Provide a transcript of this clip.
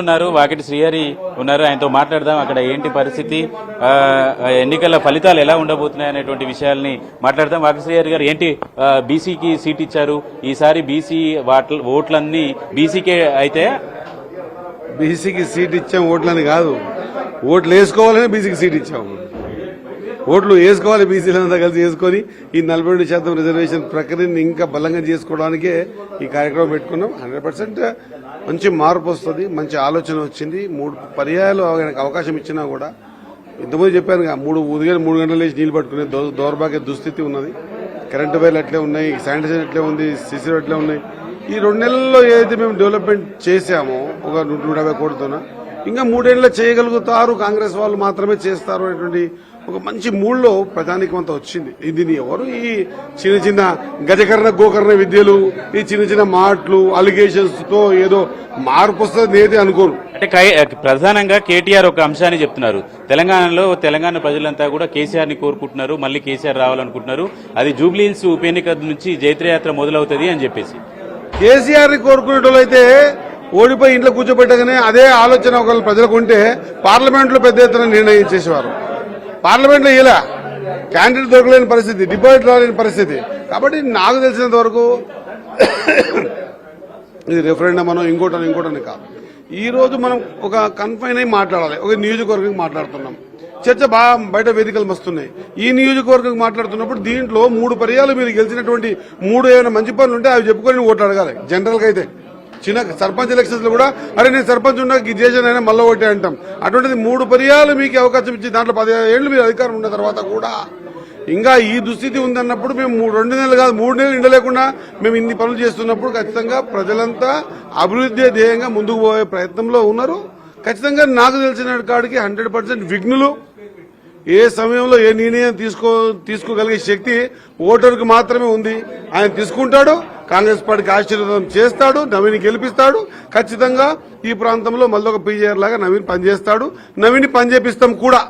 ఉన్నారు వాకిటి శ్రీహరి ఉన్నారు ఆయనతో మాట్లాడదాం అక్కడ ఏంటి పరిస్థితి ఎన్నికల ఫలితాలు ఎలా ఉండబోతున్నాయి అనేటువంటి విషయాల్ని మాట్లాడదాం. వాకిటి శ్రీహరి గారు ఏంటి బీసీకి సీట్ ఇచ్చారు? ఈసారి బీసీ ఓట్లన్నీ బీసీకే అయితే? బీసీకి సీట్ ఇచ్చాం ఓట్లని కాదు. ఓట్లు వేసుకోవాలని బీసీకి సీట్ ఇచ్చాము ఓట్లు వేసుకోవాలి బీసీలంతా కలిసి వేసుకొని ఈ నలభై రెండు శాతం రిజర్వేషన్ ప్రక్రియను ఇంకా బలంగా చేసుకోవడానికే ఈ కార్యక్రమం పెట్టుకున్నాం. హండ్రెడ్ మంచి మార్పు వస్తుంది మంచి ఆలోచన వచ్చింది. మూడు పర్యాయాలు ఆయనకు అవకాశం ఇచ్చినా కూడా ఇంతకుముందు చెప్పాను మూడు ఉదయం మూడు గంటలు లేచి నీళ్ళు పట్టుకునే దౌర్భాగ్య దుస్థితి ఉన్నది. కరెంటు వైర్లు అట్లే ఉన్నాయి శానిటైజర్ అట్లే ఉంది సిసి అట్లే ఉన్నాయి? ఈ రెండు నెలల్లో ఏదైతే మేము డెవలప్మెంట్ చేశామో ఒక నూట నూట యాభై కోట్లతోనా ఇంకా మూడేళ్ళలో చేయగలుగుతారు కాంగ్రెస్ వాళ్ళు మాత్రమే చేస్తారు అనేటువంటి ఒక మంచి మూడ్లో ప్రజానికం అంతా వచ్చింది. ఇది ఎవరు ఈ చిన్న చిన్న గజకరణ గోకరణ విద్యలు ఈ చిన్న చిన్న మాటలు అలిగేషన్స్తో ఏదో మార్పు వస్తుంది ఏది అనుకోను అంటే ప్రధానంగా కేటీఆర్ ఒక అంశాన్ని చెప్తున్నారు. తెలంగాణలో తెలంగాణ ప్రజలంతా కూడా కేసీఆర్ని కోరుకుంటున్నారు మళ్ళీ కేసీఆర్ రావాలనుకుంటున్నారు. అది జూబ్లీహిల్స్ ఉప ఎన్నిక నుంచి జైత్రయాత్ర మొదలవుతుంది అని చెప్పేసి. కేసీఆర్ని కోరుకునేటోళ్ళైతే ఓడిపోయి ఇంట్లో కూర్చోబెట్టగానే అదే ఆలోచన ఒకళ్ళు ప్రజలకు ఉంటే పార్లమెంట్లో పెద్ద ఎత్తున నిర్ణయం చేసేవారు. పార్లమెంట్లో ఇలా క్యాండిడేట్ దొరకలేని పరిస్థితి డిపాజిట్ రాలేని పరిస్థితి. కాబట్టి నాకు తెలిసినంత వరకు ఇది రెఫరెండం అనో ఇంకోటనో ఇంకోటని కాదు. ఈ రోజు మనం ఒక కన్ఫైన్ అయి మాట్లాడాలి. ఒక నియోజకవర్గం మాట్లాడుతున్నాం. చర్చ బాగా బయట వేదికలు వస్తున్నాయి ఈ నియోజకవర్గం మాట్లాడుతున్నప్పుడు దీంట్లో మూడు పర్యాలు మీరు గెలిచినటువంటి మూడు ఏమైనా మంచి పనులు ఉంటే అవి చెప్పుకొని ఓట్లు అడగాలి. జనరల్గా అయితే. చిన్న సర్పంచ్ ఎలక్షన్స్ కూడా అరే నేను సర్పంచ్ ఉన్నా ఇది చేసానైనా మళ్ళీ ఒకటే అంటాం. అటువంటిది మూడు పర్యాలు మీకు అవకాశం ఇచ్చి దాంట్లో పదిహేను ఏళ్ళు మీరు అధికారం ఉన్న తర్వాత కూడా. ఇంకా ఈ దుస్థితి ఉందన్నప్పుడు మేము మూడు రెండు నెలలు కాదు మూడు నెలలు ఇండలేకుండా మేము ఇన్ని పనులు చేస్తున్నప్పుడు ఖచ్చితంగా ప్రజలంతా అభివృద్ధి ధ్యేయంగా ముందుకు పోయే ప్రయత్నంలో ఉన్నారు. ఖచ్చితంగా నాకు తెలిసిన కాడికి హండ్రెడ్ పర్సెంట్ విఘ్నులు ఏ సమయంలో ఏ నిర్ణయం తీసుకో తీసుకోగలిగే శక్తి ఓటర్కి మాత్రమే ఉంది. ఆయన తీసుకుంటాడు కాంగ్రెస్ పార్టీకి ఆశీర్వాదం చేస్తాడు నవీన్ గెలిపిస్తాడు. ఖచ్చితంగా ఈ ప్రాంతంలో మళ్ళీ ఒక పీజేఆర్ లాగా నవీన్ పనిచేస్తాడు. నవీన్ పనిచేపిస్తాం కూడా.